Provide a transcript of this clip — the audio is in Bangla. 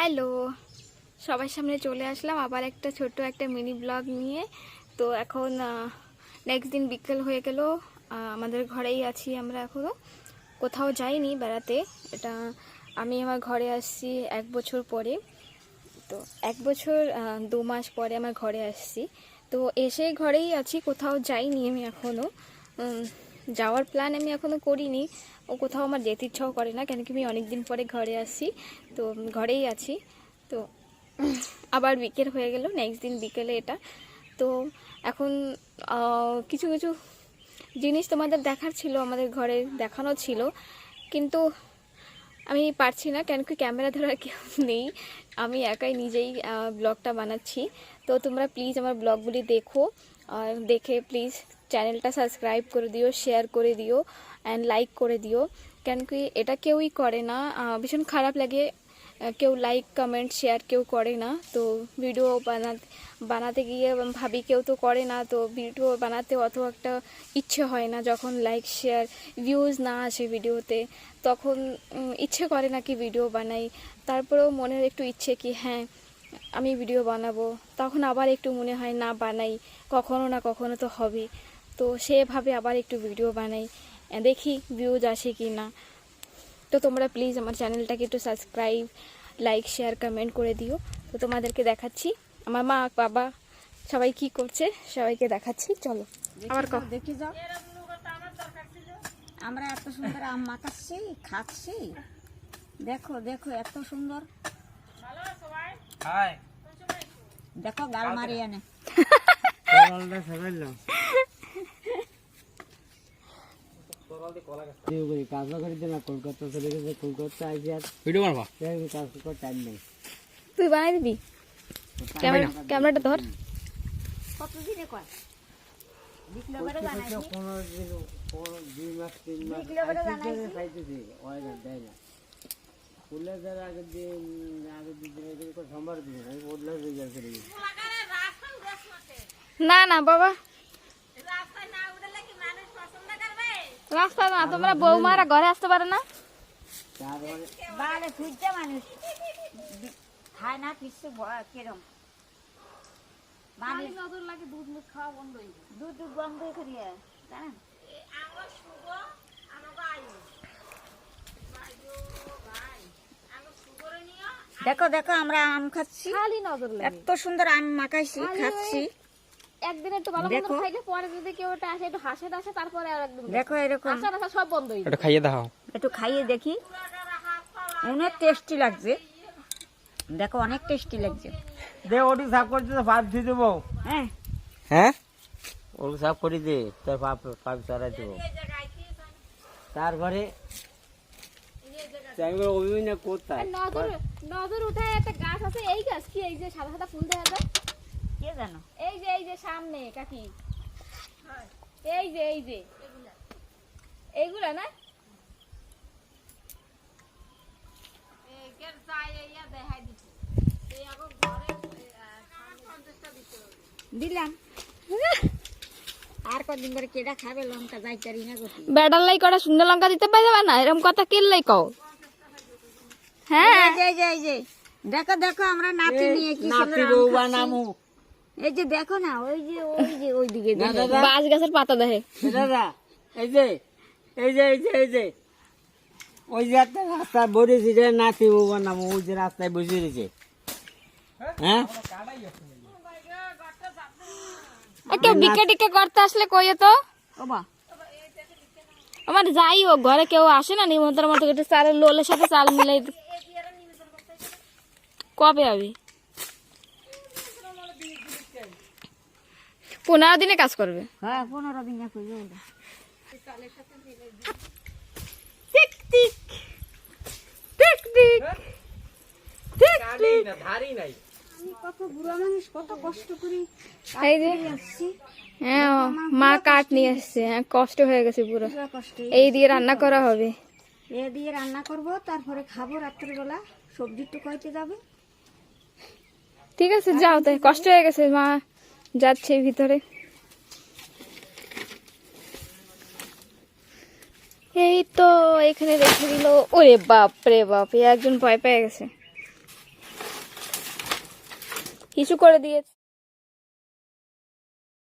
হ্যালো। সবার সামনে চলে আসলাম আবার একটা ছোট্ট একটা মিনি ব্লগ নিয়ে। তো এখন নেক্সট দিন বিকেল হয়ে গেল। আমাদের ঘরেই আছি আমরা এখনও কোথাও যাইনি বেড়াতে। এটা আমি আমার ঘরে আসছি এক বছর পরে। তো এক বছর দু মাস পরে আমার ঘরে আসছি। তো এসে ঘরেই আছি, কোথাও যাইনি আমি এখনও যাওয়ার প্ল্যান আমি এখনও করিনি। ও কোথাও আমার যেতে ইচ্ছাও করে না, কেন কি আমি অনেক দিন পরে ঘরে আসছি তো ঘরেই আছি। তো আবার বিকেল হয়ে গেল নেক্সট দিন বিকেলে এটা। তো এখন কিছু কিছু জিনিস তোমাদের দেখার ছিল, আমাদের ঘরে দেখানো ছিল। কিন্তু আমি পারছি না, কেন কি ক্যামেরা ধরার কেউ নেই। আমি একাই নিজেই ব্লগটা বানাচ্ছি। তো তোমরা প্লিজ আমার ব্লগগুলি দেখো দেখে প্লিজ চ্যানেলটা সাবস্ক্রাইব করে দিও শেয়ার করে দিও অ্যান্ড লাইক করে দিও। কেন কি এটা কেউই করে না। ভীষণ খারাপ লাগে। কেউ লাইক কমেন্ট শেয়ার কেউ করে না। তো ভিডিও বানাতে বানাতে গিয়ে ভাবি কেউ তো করে না। তো ভিডিও বানাতে অত একটা ইচ্ছে হয় না যখন লাইক শেয়ার ভিউজ না আসে ভিডিওতে তখন ইচ্ছে করে না কি ভিডিও বানাই। তারপরেও মনের একটু ইচ্ছে কি হ্যাঁ আমি ভিডিও বানাবো। তখন আবার একটু মনে হয়, না বানাই। কখনো না কখনো তো হবে তো সেভাবে আবার একটু ভিডিও বানাই। দেখি ভিউজ আসে কি না তো তোমরা প্লিজ আমার চ্যানেলটাকে একটু সাবস্ক্রাইব লাইক শেয়ার কমেন্ট করে দিও। তো তোমাদেরকে দেখাচ্ছি। আমার মা বাবা সবাই কি করছে সবাইকে দেখাচ্ছি। চলো আবার দেখি যাও। আমরা এত সুন্দর আম মাখাচ্ছি খাচ্ছি। দেখো দেখো এত সুন্দর। দেখো গাল মারিয়ে নে। কাজ করিতে না কলকাতা চলে গেছে কলকাতা আইসি আর ভিডিও বানবা কাজ করার টাইম নেই তুই বানাই দিবি ক্যামেরা ক্যামেরাটা ধর কতদিনে করে না না ফুলে যারা আগের দিন আগের দিন এগুলো করে সম্বার দিন আমি বদলা রেজাল্ট করে দিই না না বাবা রাস্তা না তোমরা বৌমারা ঘরে আসতে পারে না। তারপরে খুঁজছে মানুষ। খায় না কিছু ব- কিরম। মানুষ নজর লাগে দুধ মুখ খাওয়া বন্ধ হয়ে দুধ দুধ বন্ধ করিয়ে জানেন? দেখো দেখো আমরা আম খাচ্ছি। এত সুন্দর আম মাখাইছি খাচ্ছি। একদিন একটু ভালো মন্দ খাইলে পরে যদি কেউ আসে একটু হাসে তারপরে আর একদম দেখো এরকম। হাসা টাসা সব বন্ধ হয়ে যায় খাইয়ে দাও। একটু খাইয়ে দেখি। অনেক টেস্টি লাগছে। দেখো অনেক টেস্টি লাগছে। দে ওটি সাফ দিয়ে দেবো। হ্যাঁ। হ্যাঁ? সাফ করে দে তোর পাপ পাপ সরাই দেবো। তারপরে অভিনয় কোথায় নজর নজর উঠায় একটা গাছ আছে এই গাছ কি এই যে সাদা সাদা ফুল দেখা যায়? কে জানো? এই যে এই যে সামনে কাকি। এই যে এই যে। এইগুলা না? দিলাম। আর কদিন করে কেডা খাবে লঙ্কা যাই চারি না গতি ব্যাটার লাই কটা শুকনো লঙ্কা দিতে পারবে না? এরকম কথা কেললাই কও? হ্যাঁ? এই যে, এই যে। দেখো দেখো আমরা নাতি নিয়ে কি এই যে দেখো না ওই যে ওই যে ওই দিকে। বাঁশ গাছের পাতা দেখে। দাদা এই যে এই যে এই যে এই যে। ওই যে একটা রাস্তায় বসেছি রে নাতি বৌবা নামু ওই যে রাস্তায় বসে রয়েছে। হ্যাঁ? কেউ বিকে টিকে করতে আসলে কইয়ে তো? ও আমার যাই হোক ঘরে কেউ আসে না নিমন্ত্রণ মতো একটু চালের লোলের সাথে চাল মিলাই কবে হবে পনেরো দিনে কাজ করবে। হ্যাঁ পনেরো দিন করবে টিক টিক টিক টিক ধারি নাই। হ্যাঁ মা কাঠ নিয়ে আসছে হ্যাঁ কষ্ট হয়ে গেছে পুরো। এই দিয়ে রান্না করা হবে। এ দিয়ে রান্না করব তারপরে খাব রাত্রেবেলা। সবজি তো কইতে যাবে। ঠিক আছে যাও তাই কষ্ট হয়ে গেছে মা। যাচ্ছে ভিতরে। এই তো এখানে রেখে দিল। ওরে বাপ রে বাপ একজন ভয় পেয়ে গেছে। কিছু করে দিয়েছে।